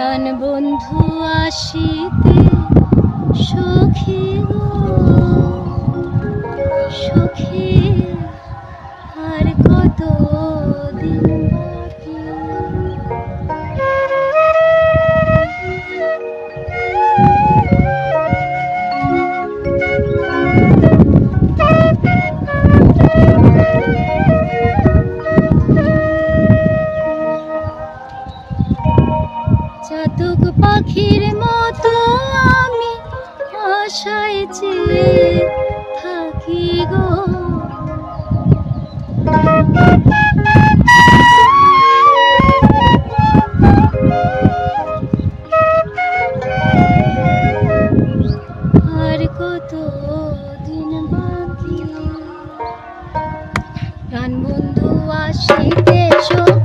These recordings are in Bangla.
প্রাণ বন্ধু আসিতে সুখী গো পাখির মতো আমি আশায় যে থাকি গো। আর কত দিন বাকি? প্রাণ বন্ধু আসিতে শোক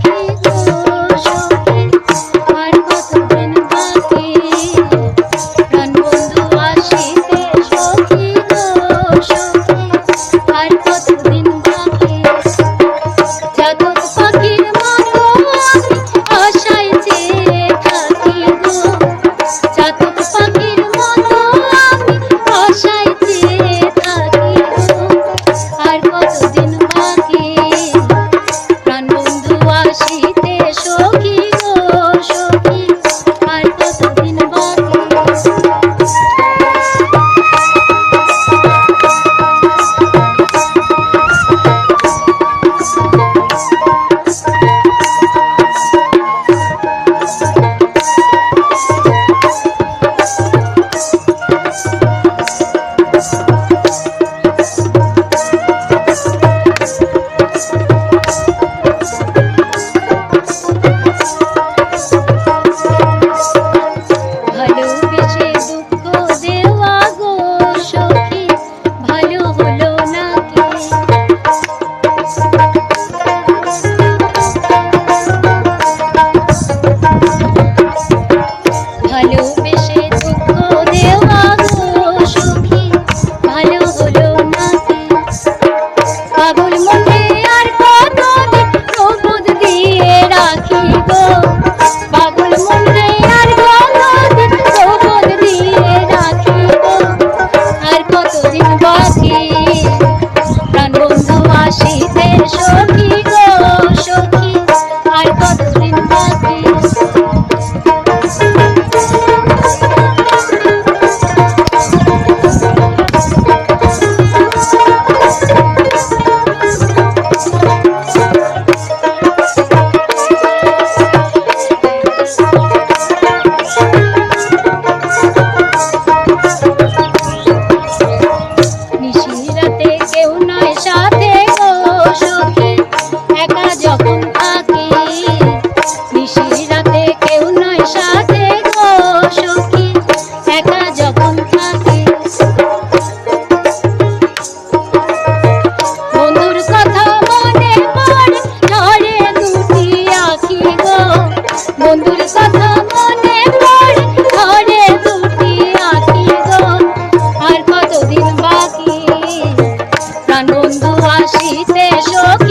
আসিতে শোক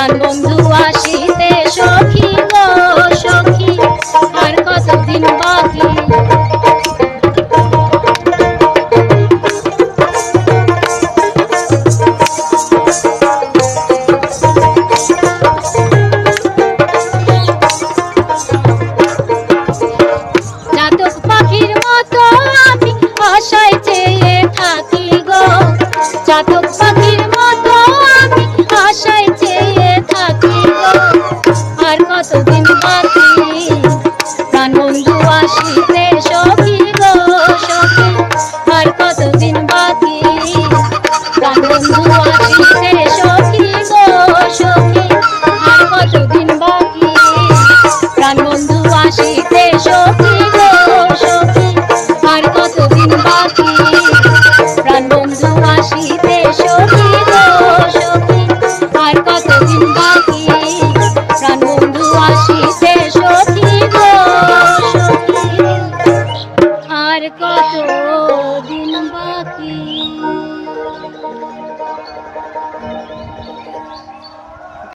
প্রাণ বন্ধু fotos